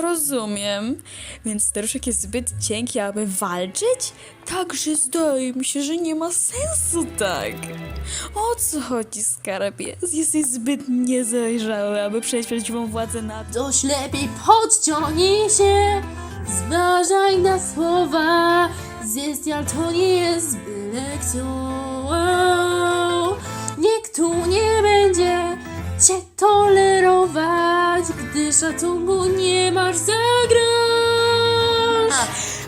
rozumiem. Więc staruszek jest zbyt cienki, aby walczyć? Także zdaje mi się, że nie ma sensu tak. O co chodzi, skarbie? Jesteś zbyt niezajrzały, aby przejść prawdziwą władzę nad... Coś lepiej podciągnij się, zważaj na słowa. Zestial to nie jest byle kto. Szacunku nie masz za grosz.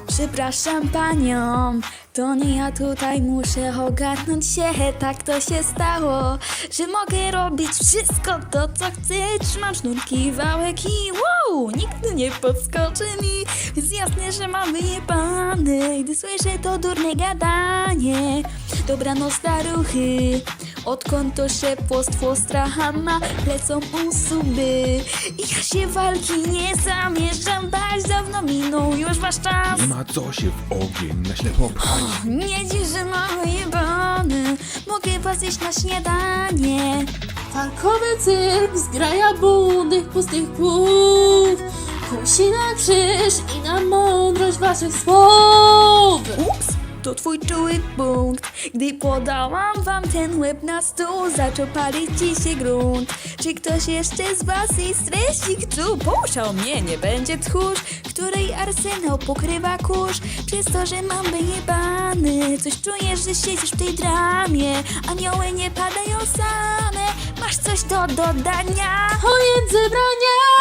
Przepraszam panią, to nie ja tutaj muszę ogarnąć się, tak to się stało, że mogę robić wszystko to, co chcę, trzymam sznurki, wałek i wow, nikt nie podskoczy mi, więc jasne, że mam wyjebane, gdy słyszę to durne gadanie. Dobranoc staruchy, odkąd to szepostwo strachama, lecą usuby. I ja się walki nie zamierzam bać, dawno minął już wasz czas. Nie ma co się w ogień na ślepo pchać. Nie dziś, że mam wyjebane, mogę was jeść na śniadanie. Walkowy cyrk zgraja bundych pustych płów. Kusi na krzyż i na mądrość waszych słów. Ups, to twój czuły punkt. Gdy podałam wam ten łeb na stół, zaczął palić ci się grunt. Czy ktoś jeszcze z was jest streścik tu? Pouszał mnie, nie będzie tchórz, której arsenał pokrywa kurz. Przez to, że mam wyjebany, coś czujesz, że siedzisz w tej dramie. Anioły nie padają same, masz coś do dodania? Koniec zebrania!